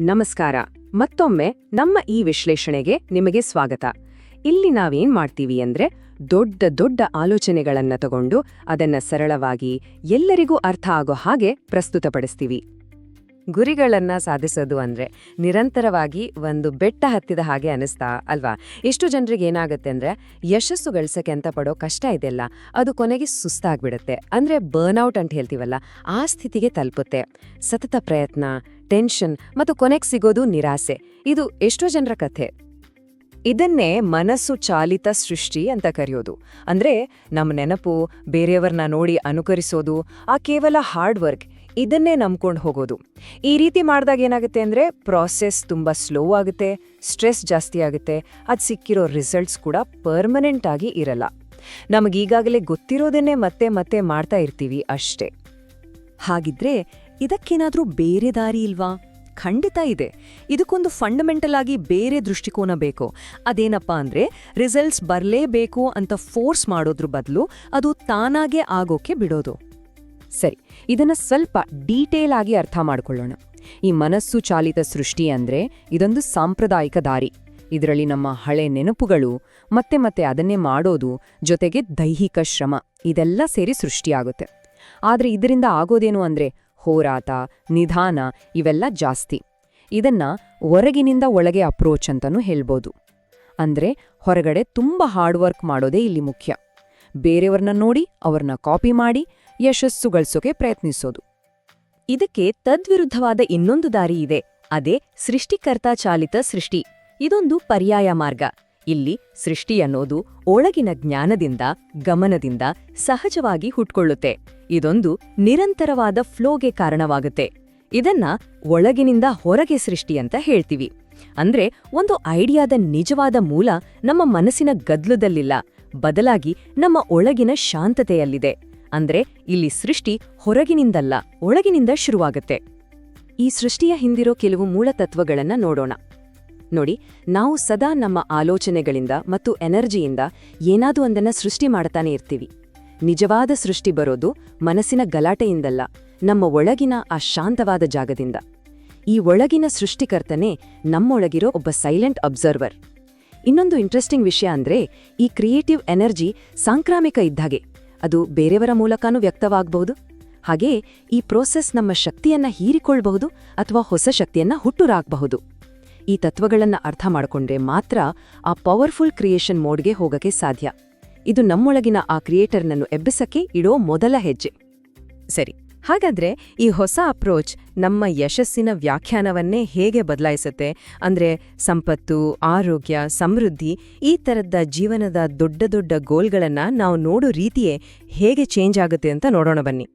ನಮಸ್ಕಾರ. ಮತ್ತೊಮ್ಮೆ ನಮ್ಮ ಈ ವಿಶ್ಲೇಷಣೆಗೆ ನಿಮಗೆ ಸ್ವಾಗತ. ಇಲ್ಲಿ ನಾವೇನ್ ಮಾಡ್ತೀವಿ ಅಂದ್ರೆ ದೊಡ್ಡ ದೊಡ್ಡ ಆಲೋಚನೆಗಳನ್ನ ತಗೊಂಡು ಅದನ್ನ ಸರಳವಾಗಿ ಎಲ್ಲರಿಗೂ ಅರ್ಥ ಆಗೋ ಹಾಗೆ ಪ್ರಸ್ತುತಪಡಿಸ್ತೀವಿ. ಗುರಿಗಳನ್ನ ಸಾಧಿಸೋದು ಅಂದ್ರೆ ನಿರಂತರವಾಗಿ ಒಂದು ಬೆಟ್ಟ ಹತ್ತಿದ ಹಾಗೆ ಅನಿಸ್ತಾ ಅಲ್ವಾ? ಎಷ್ಟು ಜನರಿಗೆ ಏನಾಗುತ್ತೆ ಅಂದ್ರೆ ಯಶಸ್ಸು ಗಳಿಸಕ್ಕೆ ಅಂತ ಪಡೋ ಕಷ್ಟ ಇದೆಲ್ಲ ಅದು ಕೊನೆಗೆ ಸುಸ್ತಾಗ್ಬಿಡುತ್ತೆ. ಅಂದ್ರೆ ಬರ್ನ್ಔಟ್ ಅಂತ ಹೇಳ್ತೀವಲ್ಲ, ಆ ಸ್ಥಿತಿಗೆ ತಲುಪುತ್ತೆ. ಸತತ ಪ್ರಯತ್ನ ಟೆನ್ಷನ್ ಮತ್ತು ಕೊನೆಗೆ ಸಿಗೋದು ನಿರಾಸೆ. ಇದು ಎಷ್ಟೋ ಜನರ ಕಥೆ. ಇದನ್ನೇ ಮನಸ್ಸು ಚಾಲಿತ ಸೃಷ್ಟಿ ಅಂತ ಕರೆಯೋದು. ಅಂದ್ರೆ ನಮ್ಮ ನೆನಪು ಬೇರೆಯವ್ರನ್ನ ನೋಡಿ ಅನುಕರಿಸೋದು, ಆ ಕೇವಲ ಹಾರ್ಡ್ ವರ್ಕ್, ಇದನ್ನೇ ನಂಬ್ಕೊಂಡು ಹೋಗೋದು. ಈ ರೀತಿ ಮಾಡಿದಾಗ ಏನಾಗುತ್ತೆ ಅಂದರೆ ಪ್ರಾಸೆಸ್ ತುಂಬ ಸ್ಲೋ ಆಗುತ್ತೆ, ಸ್ಟ್ರೆಸ್ ಜಾಸ್ತಿ ಆಗುತ್ತೆ, ಅದು ಸಿಕ್ಕಿರೋ ರಿಸಲ್ಟ್ಸ್ ಕೂಡ ಪರ್ಮನೆಂಟ್ ಆಗಿ ಇರಲ್ಲ. ನಮಗೀಗಾಗಲೇ ಗೊತ್ತಿರೋದನ್ನೇ ಮತ್ತೆ ಮತ್ತೆ ಮಾಡ್ತಾ ಇರ್ತೀವಿ ಅಷ್ಟೇ. ಹಾಗಿದ್ರೆ ಇದಕ್ಕೇನಾದ್ರೂ ಬೇರೆ ದಾರಿ ಇಲ್ವಾ? ಖಂಡಿತ ಇದೆ. ಇದಕ್ಕೊಂದು ಫಂಡಮೆಂಟಲ್ ಆಗಿ ಬೇರೆ ದೃಷ್ಟಿಕೋನ ಬೇಕು. ಅದೇನಪ್ಪ ಅಂದ್ರೆ ರಿಸಲ್ಟ್ಸ್ ಬರಲೇಬೇಕು ಅಂತ ಫೋರ್ಸ್ ಮಾಡೋದ್ರ ಬದಲು ಅದು ತಾನಾಗೆ ಆಗೋಕೆ ಬಿಡೋದು. ಸರಿ, ಇದನ್ನ ಸ್ವಲ್ಪ ಡೀಟೇಲ್ ಆಗಿ ಅರ್ಥ ಮಾಡ್ಕೊಳ್ಳೋಣ. ಈ ಮನಸ್ಸು ಚಾಲಿತ ಸೃಷ್ಟಿ ಅಂದ್ರೆ ಇದೊಂದು ಸಾಂಪ್ರದಾಯಿಕ ದಾರಿ. ಇದರಲ್ಲಿ ನಮ್ಮ ಹಳೆ ನೆನಪುಗಳು, ಮತ್ತೆ ಮತ್ತೆ ಅದನ್ನೇ ಮಾಡೋದು ಜೊತೆಗೆ ದೈಹಿಕ ಶ್ರಮ, ಇದೆಲ್ಲ ಸೇರಿ ಸೃಷ್ಟಿಯಾಗುತ್ತೆ. ಆದರೆ ಇದರಿಂದ ಆಗೋದೇನು ಅಂದ್ರೆ ಹೋರಾಟ, ನಿಧಾನ ಇವೆಲ್ಲ ಜಾಸ್ತಿ. ಇದನ್ನ ಹೊರಗಿನಿಂದ ಒಳಗೆ ಅಪ್ರೋಚ್ ಅಂತನೂ ಹೇಳ್ಬೋದು. ಅಂದ್ರೆ ಹೊರಗಡೆ ತುಂಬ ಹಾರ್ಡ್ ವರ್ಕ್ ಮಾಡೋದೇ ಇಲ್ಲಿ ಮುಖ್ಯ. ಬೇರೆಯವ್ರನ್ನ ನೋಡಿ, ಅವ್ರನ್ನ ಕಾಪಿ ಮಾಡಿ, ಯಶಸ್ಸು ಗಳಿಸೋಕೆ ಪ್ರಯತ್ನಿಸೋದು. ಇದಕ್ಕೆ ತದ್ವಿರುದ್ಧವಾದ ಇನ್ನೊಂದು ದಾರಿ ಇದೆ. ಅದೇ ಸೃಷ್ಟಿಕರ್ತ ಚಾಲಿತ ಸೃಷ್ಟಿ. ಇದೊಂದು ಪರ್ಯಾಯ ಮಾರ್ಗ. ಇಲ್ಲಿ ಸೃಷ್ಟಿ ಅನ್ನೋದು ಒಳಗಿನ ಜ್ಞಾನದಿಂದ, ಗಮನದಿಂದ ಸಹಜವಾಗಿ ಹುಟ್ಕೊಳ್ಳುತ್ತೆ. ಇದೊಂದು ನಿರಂತರವಾದ ಫ್ಲೋಗೆ ಕಾರಣವಾಗುತ್ತೆ. ಇದನ್ನ ಒಳಗಿನಿಂದ ಹೊರಗೆ ಸೃಷ್ಟಿ ಅಂತ ಹೇಳ್ತೀವಿ. ಅಂದ್ರೆ ಒಂದು ಐಡಿಯಾದ ನಿಜವಾದ ಮೂಲ ನಮ್ಮ ಮನಸ್ಸಿನ ಗದ್ಲದಲ್ಲಿಲ್ಲ. ಬದಲಾಗಿ ನಮ್ಮ ಒಳಗಿನ ಶಾಂತತೆಯಲ್ಲಿದೆ. ಅಂದ್ರೆ ಇಲ್ಲಿ ಸೃಷ್ಟಿ ಹೊರಗಿನಿಂದಲ್ಲ, ಒಳಗಿನಿಂದ ಶುರುವಾಗುತ್ತೆ. ಈ ಸೃಷ್ಟಿಯ ಹಿಂದಿರೋ ಕೆಲವು ಮೂಲತತ್ವಗಳನ್ನ ನೋಡೋಣ. ನೋಡಿ, ನಾವು ಸದಾ ನಮ್ಮ ಆಲೋಚನೆಗಳಿಂದ ಮತ್ತು ಎನರ್ಜಿಯಿಂದ ಏನಾದರೂ ಒಂದನ್ನು ಸೃಷ್ಟಿ ಮಾಡ್ತಾನೆ ಇರ್ತೀವಿ. ನಿಜವಾದ ಸೃಷ್ಟಿ ಬರೋದು ಮನಸ್ಸಿನ ಗಲಾಟೆಯಿಂದಲ್ಲ, ನಮ್ಮ ಒಳಗಿನ ಆ ಶಾಂತವಾದ ಜಾಗದಿಂದ. ಈ ಒಳಗಿನ ಸೃಷ್ಟಿಕರ್ತನೇ ನಮ್ಮೊಳಗಿರೋ ಒಬ್ಬ ಸೈಲೆಂಟ್ ಅಬ್ಸರ್ವರ್. ಇನ್ನೊಂದು ಇಂಟ್ರೆಸ್ಟಿಂಗ್ ವಿಷಯ ಅಂದ್ರೆ, ಈ ಕ್ರಿಯೇಟಿವ್ ಎನರ್ಜಿ ಸಾಂಕ್ರಾಮಿಕ ಇದ್ದಾಗೆ ಅದು ಬೇರೆಯವರ ಮೂಲಕನೂ ವ್ಯಕ್ತವಾಗಬಹುದು. ಹಾಗೇ ಈ ಪ್ರೋಸೆಸ್ ನಮ್ಮ ಶಕ್ತಿಯನ್ನ ಹೀರಿಕೊಳ್ಬಹುದು ಅಥವಾ ಹೊಸ ಶಕ್ತಿಯನ್ನ ಹುಟ್ಟುರಾಗಬಹುದು. ಈ ತತ್ವಗಳನ್ನು ಅರ್ಥ ಮಾಡಿಕೊಂಡ್ರೆ ಮಾತ್ರ ಆ ಪವರ್ಫುಲ್ ಕ್ರಿಯೇಷನ್ ಮೋಡ್ಗೆ ಹೋಗಕ್ಕೆ ಸಾಧ್ಯ. ಇದು ನಮ್ಮೊಳಗಿನ ಆ ಕ್ರಿಯೇಟರ್ನನ್ನು ಎಬ್ಬಿಸಕ್ಕೆ ಇಡೋ ಮೊದಲ ಹೆಜ್ಜೆ. ಸರಿ, ಹಾಗಾದ್ರೆ ಈ ಹೊಸ ಅಪ್ರೋಚ್ ನಮ್ಮ ಯಶಸ್ಸಿನ ವ್ಯಾಖ್ಯಾನವನ್ನೇ ಹೇಗೆ ಬದಲಾಯಿಸುತ್ತೆ? ಅಂದ್ರೆ ಸಂಪತ್ತು, ಆರೋಗ್ಯ, ಸಮೃದ್ಧಿ ಈ ಥರದ ಜೀವನದ ದೊಡ್ಡ ದೊಡ್ಡ ಗೋಲ್ಗಳನ್ನ ನಾವು ನೋಡೋ ರೀತಿಯೇ ಹೇಗೆ ಚೇಂಜ್ ಆಗುತ್ತೆ ಅಂತ ನೋಡೋಣ ಬನ್ನಿ.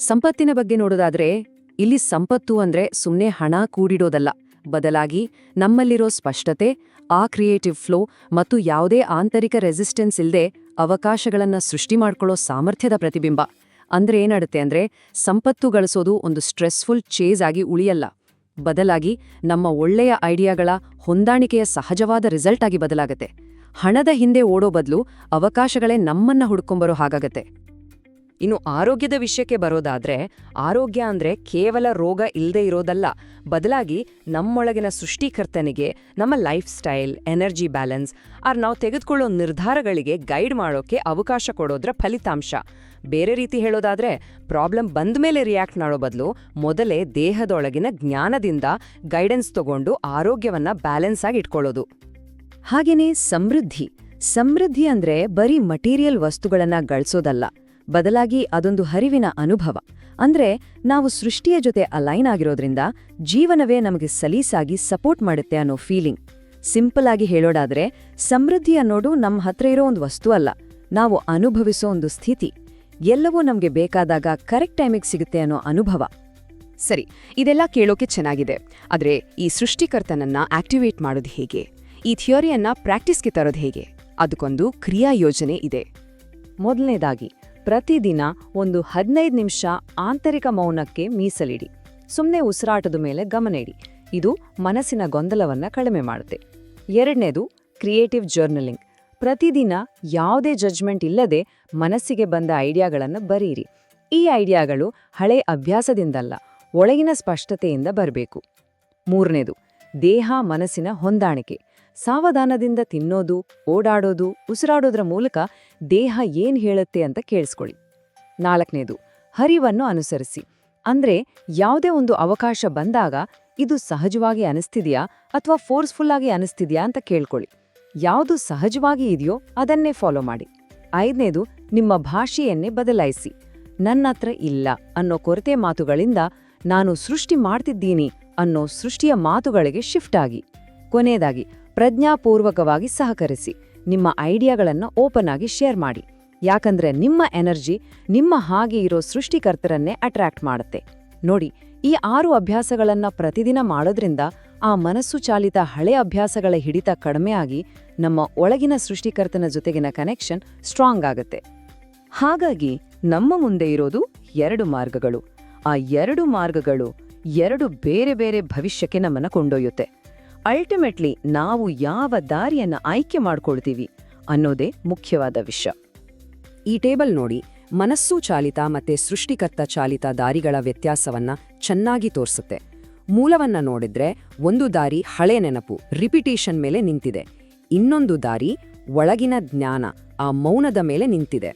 ಸಂಪತ್ತಿನ ಬಗ್ಗೆ ನೋಡೋದಾದ್ರೆ ಇಲ್ಲಿ ಸಂಪತ್ತು ಅಂದ್ರೆ ಸುಮ್ಮನೆ ಹಣ ಕೂಡಿಡೋದಲ್ಲ. ಬದಲಾಗಿ ನಮ್ಮಲ್ಲಿರೋ ಸ್ಪಷ್ಟತೆ, ಆ ಕ್ರಿಯೇಟಿವ್ ಫ್ಲೋ ಮತ್ತು ಯಾವುದೇ ಆಂತರಿಕ ರೆಸಿಸ್ಟೆನ್ಸ್ ಇಲ್ಲದೆ ಅವಕಾಶಗಳನ್ನು ಸೃಷ್ಟಿ ಮಾಡ್ಕೊಳ್ಳೋ ಸಾಮರ್ಥ್ಯದ ಪ್ರತಿಬಿಂಬ. ಅಂದ್ರೆ ಏನಾಡುತ್ತೆ ಅಂದ್ರೆ ಸಂಪತ್ತು ಗಳಿಸೋದು ಒಂದು ಸ್ಟ್ರೆಸ್ಫುಲ್ ಚೇಸ್ ಆಗಿ ಉಳಿಯಲ್ಲ. ಬದಲಾಗಿ ನಮ್ಮ ಒಳ್ಳೆಯ ಐಡಿಯಾಗಳ ಹೊಂದಾಣಿಕೆಯ ಸಹಜವಾದ ರಿಸಲ್ಟ್ ಆಗಿ ಬದಲಾಗತ್ತೆ. ಹಣದ ಹಿಂದೆ ಓಡೋ ಬದಲು ಅವಕಾಶಗಳೇ ನಮ್ಮನ್ನ ಹುಡ್ಕೊಂಬರೋ ಹಾಗಾಗತ್ತೆ. ಇನ್ನು ಆರೋಗ್ಯದ ವಿಷಯಕ್ಕೆ ಬರೋದಾದ್ರೆ ಆರೋಗ್ಯ ಅಂದ್ರೆ ಕೇವಲ ರೋಗ ಇಲ್ಲದೆ ಇರೋದಲ್ಲ. ಬದಲಾಗಿ ನಮ್ಮೊಳಗಿನ ಸೃಷ್ಟಿಕರ್ತನಿಗೆ, ನಮ್ಮ lifestyle energy balance or ನಾವು ತೆಗೆದುಕೊಳ್ಳೋ ನಿರ್ಧಾರಗಳಿಗೆ ಗೈಡ್ ಮಾಡೋಕೆ ಅವಕಾಶ ಕೊಡೋದ್ರ ಫಲಿತಾಂಶ. ಬೇರೆ ರೀತಿ ಹೇಳೋದಾದ್ರೆ ಪ್ರಾಬ್ಲಮ್ ಬಂದ ಮೇಲೆ ರಿಯಾಕ್ಟ್ ಮಾಡೋ ಬದಲು ಮೊದಲೇ ದೇಹದೊಳಗಿನ ಜ್ಞಾನದಿಂದ ಗೈಡೆನ್ಸ್ ತಗೊಂಡು ಆರೋಗ್ಯವನ್ನ ಬ್ಯಾಲೆನ್ಸ್ ಆಗಿ ಇಟ್ಕೊಳ್ಳೋದು. ಹಾಗೇನೇ ಸಮೃದ್ಧಿ. ಸಮೃದ್ಧಿ ಅಂದ್ರೆ ಬರೀ ಮಟೀರಿಯಲ್ ವಸ್ತುಗಳನ್ನ ಗಳಿಸೋದಲ್ಲ. ಬದಲಾಗಿ ಅದೊಂದು ಹರಿವಿನ ಅನುಭವ. ಅಂದ್ರೆ ನಾವು ಸೃಷ್ಟಿಯ ಜೊತೆ ಅಲೈನ್ ಆಗಿರೋದ್ರಿಂದ ಜೀವನವೇ ನಮಗೆ ಸಲೀಸಾಗಿ ಸಪೋರ್ಟ್ ಮಾಡುತ್ತೆ ಅನ್ನೋ ಫೀಲಿಂಗ್. ಸಿಂಪಲ್ ಆಗಿ ಹೇಳೋದಾದ್ರೆ ಸಮೃದ್ಧಿ ಅನ್ನೋದು ನಮ್ಮ ಹತ್ರ ಇರೋ ಒಂದು ವಸ್ತು ಅಲ್ಲ, ನಾವು ಅನುಭವಿಸೋ ಒಂದು ಸ್ಥಿತಿ. ಎಲ್ಲವೂ ನಮಗೆ ಬೇಕಾದಾಗ ಕರೆಕ್ಟ್ ಟೈಮಿಗೆ ಸಿಗುತ್ತೆ ಅನ್ನೋ ಅನುಭವ. ಸರಿ, ಇದೆಲ್ಲ ಕೇಳೋಕೆ ಚೆನ್ನಾಗಿದೆ. ಆದ್ರೆ ಈ ಸೃಷ್ಟಿಕರ್ತನನ್ನ ಆಕ್ಟಿವೇಟ್ ಮಾಡೋದು ಹೇಗೆ? ಈ ಥಿಯೋರಿಯನ್ನ ಪ್ರಾಕ್ಟೀಸ್ಗೆ ತರೋದು ಹೇಗೆ? ಅದಕ್ಕೊಂದು ಕ್ರಿಯಾ ಯೋಜನೆ ಇದೆ. ಮೊದಲನೇದಾಗಿ ಪ್ರತಿದಿನ ಒಂದು ಹದಿನೈದು ನಿಮಿಷ ಆಂತರಿಕ ಮೌನಕ್ಕೆ ಮೀಸಲಿಡಿ. ಸುಮ್ಮನೆ ಉಸಿರಾಟದ ಮೇಲೆ ಗಮನ ಇಡಿ. ಇದು ಮನಸ್ಸಿನ ಗೊಂದಲವನ್ನ ಕಡಿಮೆ ಮಾಡುತ್ತೆ. ಎರಡನೇದು, ಕ್ರಿಯೇಟಿವ್ ಜರ್ನಲಿಂಗ್. ಪ್ರತಿದಿನ ಯಾವುದೇ ಜಜ್ಮೆಂಟ್ ಇಲ್ಲದೆ ಮನಸ್ಸಿಗೆ ಬಂದ ಐಡಿಯಾಗಳನ್ನು ಬರೀರಿ. ಈ ಐಡಿಯಾಗಳು ಹಳೆ ಅಭ್ಯಾಸದಿಂದಲ್ಲ, ಒಳಗಿನ ಸ್ಪಷ್ಟತೆಯಿಂದ ಬರಬೇಕು. ಮೂರನೇದು, ದೇಹ ಮನಸ್ಸಿನ ಹೊಂದಾಣಿಕೆ. ಸಾವಧಾನದಿಂದ ತಿನ್ನೋದು, ಓಡಾಡೋದು, ಉಸಿರಾಡೋದ್ರ ಮೂಲಕ ದೇಹ ಏನ್ ಹೇಳುತ್ತೆ ಅಂತ ಕೇಳಿಸ್ಕೊಳ್ಳಿ. ನಾಲ್ಕನೇದು, ಹರಿವನ್ನು ಅನುಸರಿಸಿ. ಅಂದ್ರೆ ಯಾವುದೇ ಒಂದು ಅವಕಾಶ ಬಂದಾಗ ಇದು ಸಹಜವಾಗಿ ಅನಿಸ್ತಿದ್ಯಾ ಅಥವಾ ಫೋರ್ಸ್ಫುಲ್ ಆಗಿ ಅನಿಸ್ತಿದ್ಯಾ ಅಂತ ಕೇಳ್ಕೊಳ್ಳಿ. ಯಾವುದು ಸಹಜವಾಗಿ ಇದೆಯೋ ಅದನ್ನೇ ಫಾಲೋ ಮಾಡಿ. ಐದನೇದು, ನಿಮ್ಮ ಭಾಷೆಯನ್ನೇ ಬದಲಾಯಿಸಿ. ನನ್ನತ್ರ ಇಲ್ಲ ಅನ್ನೋ ಕೊರತೆ ಮಾತುಗಳಿಂದ ನಾನು ಸೃಷ್ಟಿ ಮಾಡ್ತಿದ್ದೀನಿ ಅನ್ನೋ ಸೃಷ್ಟಿಯ ಮಾತುಗಳಿಗೆ ಶಿಫ್ಟ್ ಆಗಿ. ಕೊನೆಯದಾಗಿ ಪ್ರಜ್ಞಾಪೂರ್ವಕವಾಗಿ ಸಹಕರಿಸಿ. ನಿಮ್ಮ ಐಡಿಯಾಗಳನ್ನು ಓಪನ್ ಆಗಿ ಶೇರ್ ಮಾಡಿ. ಯಾಕಂದ್ರೆ ನಿಮ್ಮ ಎನರ್ಜಿ, ನಿಮ್ಮ ಹಾಗೆ ಇರೋ ಸೃಷ್ಟಿಕರ್ತರನ್ನೇ ಅಟ್ರಾಕ್ಟ್ ಮಾಡುತ್ತೆ. ನೋಡಿ, ಈ ಆರು ಅಭ್ಯಾಸಗಳನ್ನ ಪ್ರತಿದಿನ ಮಾಡೋದ್ರಿಂದ ಆ ಮನಸ್ಸು ಚಾಲಿತ ಹಳೆ ಅಭ್ಯಾಸಗಳ ಹಿಡಿತ ಕಡಿಮೆಯಾಗಿ ನಮ್ಮ ಒಳಗಿನ ಸೃಷ್ಟಿಕರ್ತನ ಜೊತೆಗಿನ ಕನೆಕ್ಷನ್ ಸ್ಟ್ರಾಂಗ್ ಆಗುತ್ತೆ. ಹಾಗಾಗಿ ನಮ್ಮ ಮುಂದೆ ಇರೋದು ಎರಡು ಮಾರ್ಗಗಳು. ಆ ಎರಡು ಮಾರ್ಗಗಳು ಎರಡು ಬೇರೆ ಬೇರೆ ಭವಿಷ್ಯಕ್ಕೆ ನಮ್ಮನ್ನು ಕೊಂಡೊಯ್ಯುತ್ತೆ. ಅಲ್ಟಿಮೇಟ್ಲಿ ನಾವು ಯಾವ ದಾರಿಯನ್ನು ಆಯ್ಕೆ ಮಾಡ್ಕೊಳ್ತೀವಿ ಅನ್ನೋದೇ ಮುಖ್ಯವಾದ ವಿಷಯ. ಈ ಟೇಬಲ್ ನೋಡಿ, ಮನಸ್ಸು ಚಾಲಿತ ಮತ್ತೆ ಸೃಷ್ಟಿಕರ್ತ ಚಾಲಿತ ದಾರಿಗಳ ವ್ಯತ್ಯಾಸವನ್ನ ಚೆನ್ನಾಗಿ ತೋರಿಸುತ್ತೆ. ಮೂಲವನ್ನ ನೋಡಿದ್ರೆ, ಒಂದು ದಾರಿ ಹಳೆ ನೆನಪು ರಿಪಿಟೇಷನ್ ಮೇಲೆ ನಿಂತಿದೆ. ಇನ್ನೊಂದು ದಾರಿ ಒಳಗಿನ ಜ್ಞಾನ, ಆ ಮೌನದ ಮೇಲೆ ನಿಂತಿದೆ.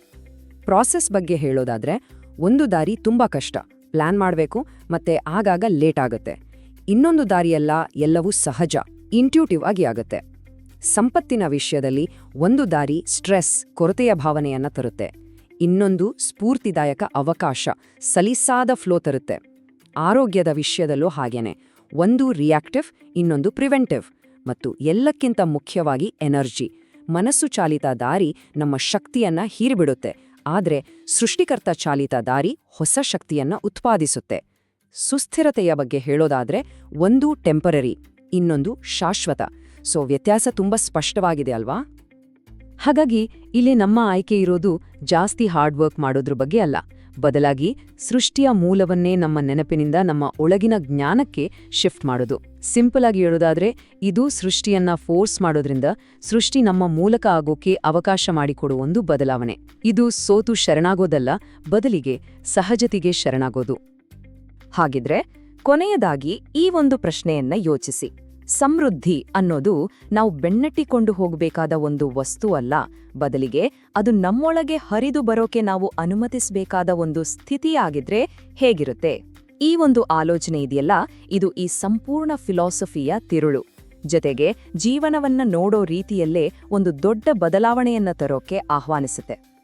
ಪ್ರಾಸೆಸ್ ಬಗ್ಗೆ ಹೇಳೋದಾದ್ರೆ, ಒಂದು ದಾರಿ ತುಂಬಾ ಕಷ್ಟ. ಪ್ಲಾನ್ ಮಾಡಬೇಕು, ಮತ್ತೆ ಆಗಾಗ ಲೇಟ್ ಆಗುತ್ತೆ. ಇನ್ನೊಂದು ದಾರಿಯಲ್ಲ ಎಲ್ಲವೂ ಸಹಜ ಇಂಟ್ಯೂಟಿವ್ ಆಗಿ ಆಗುತ್ತೆ. ಸಂಪತ್ತಿನ ವಿಷಯದಲ್ಲಿ ಒಂದು ದಾರಿ ಸ್ಟ್ರೆಸ್ ಕೊರತೆಯ ಭಾವನೆಯನ್ನ ತರುತ್ತೆ. ಇನ್ನೊಂದು ಸ್ಫೂರ್ತಿದಾಯಕ ಅವಕಾಶ, ಸಲೀಸಾದ ಫ್ಲೋ ತರುತ್ತೆ. ಆರೋಗ್ಯದ ವಿಷಯದಲ್ಲೂ ಹಾಗೇನೆ. ಒಂದು ರಿಯಾಕ್ಟಿವ್ ಇನ್ನೊಂದು ಪ್ರಿವೆಂಟಿವ್ ಮತ್ತು ಎಲ್ಲಕ್ಕಿಂತ ಮುಖ್ಯವಾಗಿ ಎನರ್ಜಿ ಮನಸ್ಸು ಚಾಲಿತ ದಾರಿ ನಮ್ಮ ಶಕ್ತಿಯನ್ನ ಹೀರಿಬಿಡುತ್ತೆ. ಆದರೆ ಸೃಷ್ಟಿಕರ್ತ ಚಾಲಿತ ದಾರಿ ಹೊಸ ಶಕ್ತಿಯನ್ನ ಉತ್ಪಾದಿಸುತ್ತೆ. ಸುಸ್ಥಿರತೆಯ ಬಗ್ಗೆ ಹೇಳೋದಾದ್ರೆ ಒಂದು ಟೆಂಪರರಿ ಇನ್ನೊಂದು ಶಾಶ್ವತ. ಸೊ ವ್ಯತ್ಯಾಸ ತುಂಬಾ ಸ್ಪಷ್ಟವಾಗಿದೆ ಅಲ್ವಾ? ಹಾಗಾಗಿ, ಇಲ್ಲಿ ನಮ್ಮ ಆಯ್ಕೆ ಇರೋದು ಜಾಸ್ತಿ ಹಾರ್ಡ್ ವರ್ಕ್ ಮಾಡೋದ್ರ ಬಗ್ಗೆ ಅಲ್ಲ. ಬದಲಾಗಿ, ಸೃಷ್ಟಿಯ ಮೂಲವನ್ನೇ ನಮ್ಮ ನೆನಪಿನಿಂದ ನಮ್ಮ ಒಳಗಿನ ಜ್ಞಾನಕ್ಕೆ ಶಿಫ್ಟ್ ಮಾಡೋದು. ಸಿಂಪಲ್ ಆಗಿ ಹೇಳೋದಾದ್ರೆ, ಇದು ಸೃಷ್ಟಿಯನ್ನ ಫೋರ್ಸ್ ಮಾಡೋದ್ರಿಂದ ಸೃಷ್ಟಿ ನಮ್ಮ ಮೂಲಕ ಆಗೋಕೆ ಅವಕಾಶ ಮಾಡಿಕೊಡುವ ಒಂದು ಬದಲಾವಣೆ. ಇದು ಸೋತು ಶರಣಾಗೋದಲ್ಲ, ಬದಲಿಗೆ ಸಹಜತೆಗೆ ಶರಣಾಗೋದು. ಹಾಗಿದ್ರೆ ಕೊನೆಯದಾಗಿ ಈ ಒಂದು ಪ್ರಶ್ನೆಯನ್ನ ಯೋಚಿಸಿ. ಸಮೃದ್ಧಿ ಅನ್ನೋದು ನಾವು ಬೆನ್ನಟ್ಟಿಕೊಂಡು ಹೋಗಬೇಕಾದ ಒಂದು ವಸ್ತು ಅಲ್ಲ. ಬದಲಿಗೆ ಅದು ನಮ್ಮೊಳಗೆ ಹರಿದು ಬರೋಕೆ ನಾವು ಅನುಮತಿಸಬೇಕಾದ ಒಂದು ಸ್ಥಿತಿಯಾಗಿದ್ರೆ ಹೇಗಿರುತ್ತೆ? ಈ ಒಂದು ಆಲೋಚನೆ ಇದೆಯಲ್ಲ, ಇದು ಈ ಸಂಪೂರ್ಣ ಫಿಲಾಸಫಿಯ ತಿರುಳು. ಜೊತೆಗೆ ಜೀವನವನ್ನ ನೋಡೋ ರೀತಿಯಲ್ಲೇ ಒಂದು ದೊಡ್ಡ ಬದಲಾವಣೆಯನ್ನ ತರೋಕೆ ಆಹ್ವಾನಿಸುತ್ತೆ.